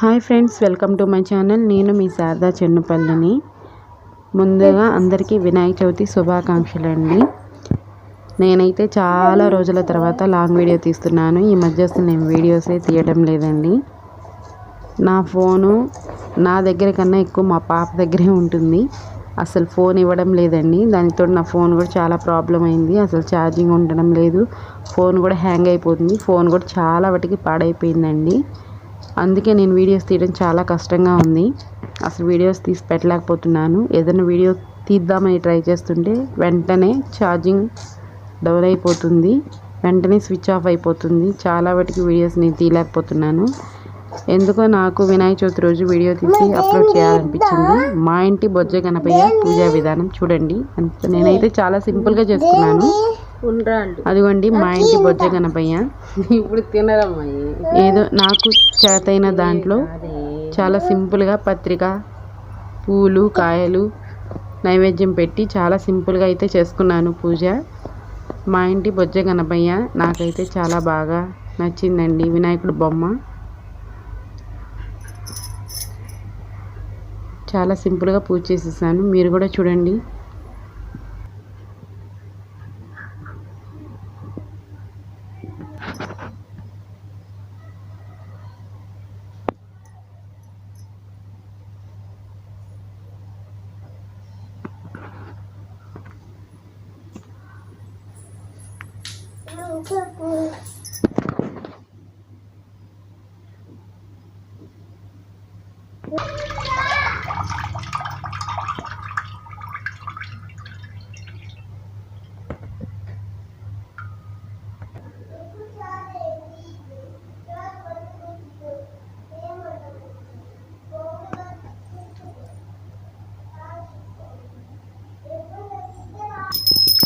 Hi friends welcome to my channel. నేను మీ శారదా చెన్నుపల్లిని. ముందుగా అందరికీ వినాయక చవితి శుభాకాంక్షలు అండి నేనైతే చాలా రోజుల తర్వాత లాంగ్ వీడియో తీస్తున్నాను. ఈ మధ్య అసలు నేను వీడియోసే తీయడం లేదండి. నా ఫోను నా దగ్గర కన్నా ఎక్కువ మా పాప దగ్గరే ఉంటుంది. అసలు ఫోన్ ఇవ్వడం లేదండి. దానితో నా ఫోన్ కూడా చాలా ప్రాబ్లం అయింది. అసలు ఛార్జింగ్ ఉండడం లేదు. ఫోన్ కూడా హ్యాంగ్ అయిపోతుంది. ఫోన్ కూడా చాలా వాటికి పాడైపోయిందండి. అందుకే నేను వీడియోస్ తీయడం చాలా కష్టంగా ఉంది. అసలు వీడియోస్ తీసి పెట్టలేకపోతున్నాను. ఏదైనా వీడియో తీద్దామని ట్రై చేస్తుంటే వెంటనే ఛార్జింగ్ డౌన్ అయిపోతుంది. వెంటనే స్విచ్ ఆఫ్ అయిపోతుంది. చాలా వాటికి వీడియోస్ నేను తీయలేకపోతున్నాను. ఎందుకో నాకు వినాయక చవితి రోజు వీడియో తీసి అప్లోడ్ చేయాలనిపించింది. మా ఇంటి బొజ్జ గణపయ్య పూజా విధానం చూడండి. నేనైతే చాలా సింపుల్గా చేసుకున్నాను అదిగోండి మా ఇంటి బొజ్జ గణపయ్య. ఇప్పుడు తినరమ్మా ఏదో నాకు చేతైన దాంట్లో చాలా సింపుల్గా పత్రిక పూలు కాయలు నైవేద్యం పెట్టి చాలా సింపుల్గా అయితే చేసుకున్నాను పూజ. మా ఇంటి బొజ్జ గణపయ్య నాకైతే చాలా బాగా నచ్చిందండి వినాయకుడు బొమ్మ. చాలా సింపుల్గా పూజ చేసేసాను. మీరు కూడా చూడండి.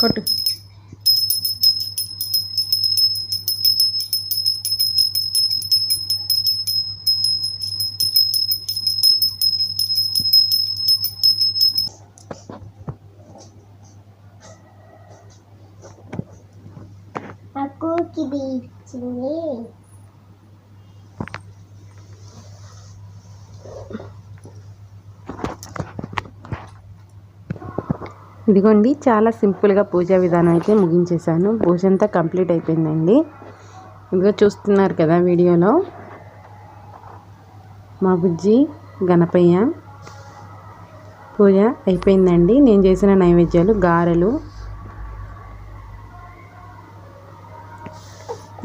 Kau aku kidi ఇదిగోండి చాలా సింపుల్గా పూజా విధానం అయితే ముగించేశాను. పూజ అంతా కంప్లీట్ అయిపోయిందండి. ఇదిగో చూస్తున్నారు కదా వీడియోలో. మా బుజ్జి గణపయ్య పూజ అయిపోయిందండి. నేను చేసిన నైవేద్యాలు గారెలు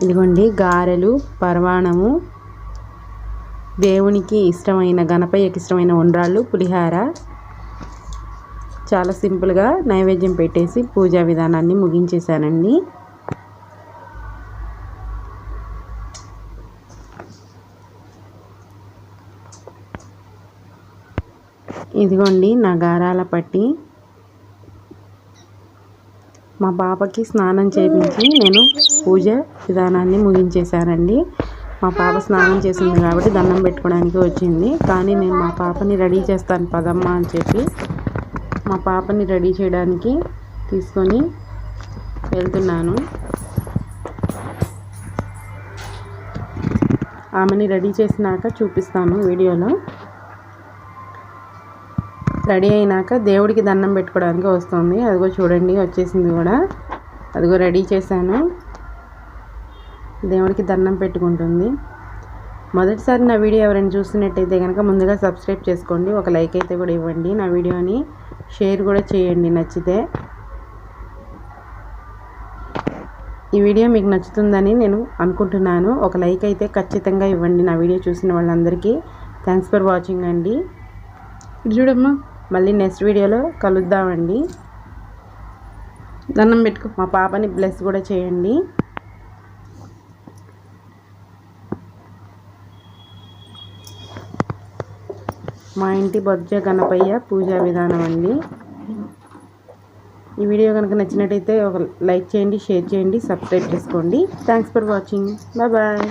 ఇదిగోండి గారెలు పరవాణము దేవునికి ఇష్టమైన గణపయ్యకి ఇష్టమైన ఉండ్రాళ్ళు పులిహార. చాలా సింపుల్గా నైవేద్యం పెట్టేసి పూజా విధానాన్ని ముగించేశానండి. ఇదిగోండి నా గారాల పట్టి. మా పాపకి స్నానం చేయించి నేను పూజ విధానాన్ని ముగించేశానండి మా పాప స్నానం చేసింది కాబట్టి దండం పెట్టుకోవడానికి వచ్చింది. కానీ నేను మా పాపని రెడీ చేస్తాను పదమ్మ అని చెప్పి. మా పాపని రెడీ చేయడానికి తీసుకొని వెళ్తున్నాను. ఆమెని రెడీ చేసినాక చూపిస్తాను వీడియోలో. రెడీ అయినాక దేవుడికి దండం పెట్టుకోవడానికి వస్తుంది. అదిగో చూడండి వచ్చేసింది కూడా. అదిగో రెడీ చేశాను. దేవుడికి దండం పెట్టుకుంటుంది. మొదటిసారి నా వీడియో ఎవరైనా చూస్తున్నట్టయితే కనుక ముందుగా సబ్స్క్రైబ్ చేసుకోండి. ఒక లైక్ అయితే కూడా ఇవ్వండి. నా వీడియోని షేర్ కూడా చేయండి నచ్చితే. ఈ వీడియో మీకు నచ్చుతుందని నేను అనుకుంటున్నాను. ఒక లైక్ అయితే ఖచ్చితంగా ఇవ్వండి నా వీడియో చూసిన వాళ్ళందరికీ. థ్యాంక్స్ ఫర్ వాచింగ్ అండి. చూడమ్మా. మళ్ళీ నెక్స్ట్ వీడియోలో కలుద్దామండి. దండం పెట్టుకో. మా పాపని బ్లెస్ కూడా చేయండి. మా ఇంటి బొజ్జ గణపయ్య పూజా విధానం అండి. ఈ వీడియో కనుక నచ్చినట్టయితే ఒక లైక్ చేయండి షేర్ చేయండి సబ్స్క్రైబ్ చేసుకోండి. Thanks for watching bye bye